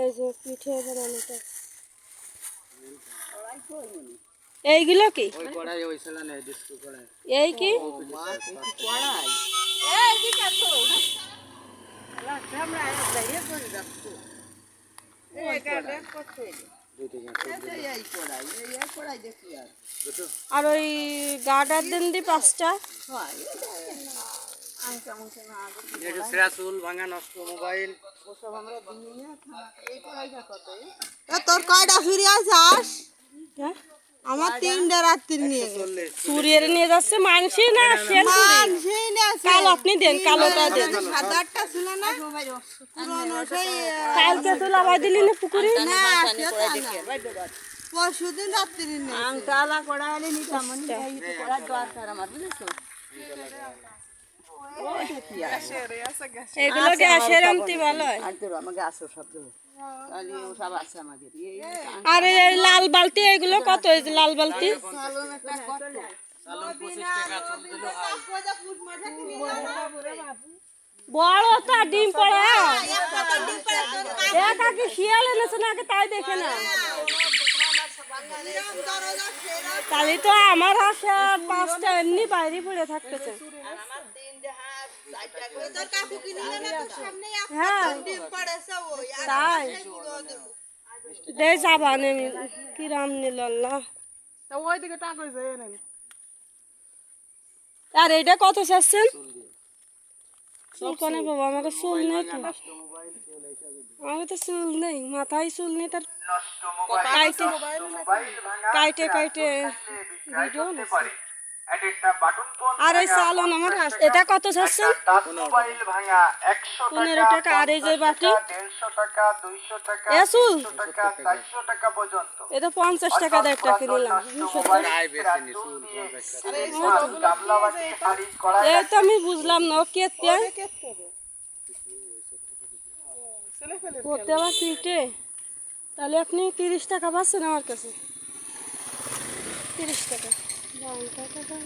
এই যে পিঠে বানানোটা। এইগুলো কি? ওই কড়াই ওই ছিল না ডিস্কো কড়াই। এই কি? আর ওই গার্ডার দেন দি পাঁচটা। তোর কয়টা ফিরে আসাস হ্যাঁ? আমার তিনটা রাত্রি নিয়ে। চুরিয়ে নিয়ে যাচ্ছে মানসি না? সেই না কালো আপনি দেন কালোটা দেন। আটটা ছিল না? পুরনো সেই কালকে তো লাভাই দিলি না পুকুরে? না পরশু দিন রাত্রি নিয়ে। আংটালা কড়া হলে নিতাম এই তো কড়ার দরকার আমার বুঝেছ? এগুলো গ্যাসের আনতে ভালো। আর আমাকে আসো সব দেবো। তাহলে ও সব আছে আমাদের। এই আর লাল বালতি এগুলো কত? এই লাল বালতি? বড় তো ডিম পড়ে। এক আগে শিয়াল এনেছে না আগে তাই দেখে না। তাহলে তো আমার হাসা পাঁচটা এমনি বাইরে পড়ে থাকতেছে। হ্যাঁ। তাই। দে যাবা নেমি কিরাম আর এইটা কত চাচ্ছেন? চুল কনে বাবা আমাকে চুল নেই তো। আমাকে তো চুল নেই মাথায় চুল নেই তার কাইটে কাইটে কাইটে ভিডিও না আর এই চালন আমার এটা কত চাচ্ছেন? পনেরো টাকা। আর এই যে বাটি? দেড়শো টাকা দুইশো টাকা এ চুল? টাকা চারশো এটা পঞ্চাশ টাকা দিয়ে একটা কিনলাম। টাকা। এই তো আমি বুঝলাম না কেতে করতে আবার পিঠে তাহলে আপনি তিরিশ টাকা পাচ্ছেন আমার কাছে। তিরিশ টাকা। দাম টাকা দাম?